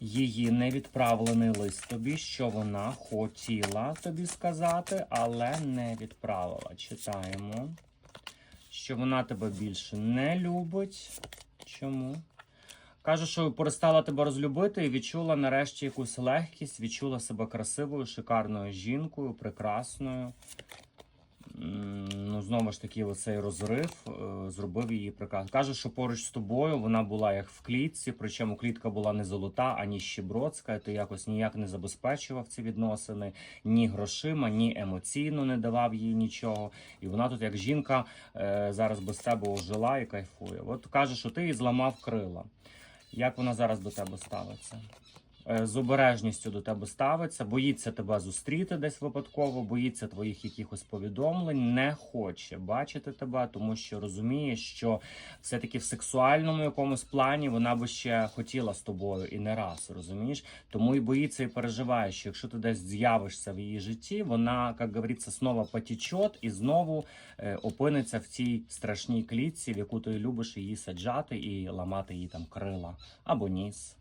її невідправлений лист тобі, що вона хотіла тобі сказати, але не відправила. Читаємо, що вона тебе більше не любить. Чому? Каже, що перестала тебе розлюбити і відчула нарешті якусь легкість, відчула себе красивою, шикарною жінкою, прекрасною. Ну, знову ж таки, оцей розрив е, зробив її прекрасно. Каже, що поруч з тобою вона була як в клітці, причому клітка була не золота, ані щебродська. Ти якось ніяк не забезпечував ці відносини, ні грошима, ні емоційно не давав їй нічого. І вона тут, як жінка, е, зараз без тебе ожила і кайфує. От каже, що ти їй зламав крила. Як вона зараз до тебе ставиться? Е, З обережністю до тебе ставиться, боїться тебе зустріти десь випадково, боїться твоїх якихось повідомлень, не хоче бачити тебе, тому що розуміє, що все-таки в сексуальному якомусь плані вона би ще хотіла з тобою і не раз, розумієш? Тому і боїться і переживає, що якщо ти десь з'явишся в її житті, вона, як говориться, знову потічет і знову е, опиниться в цій страшній клітці, в яку ти любиш її саджати і ламати їй там крила або ніс.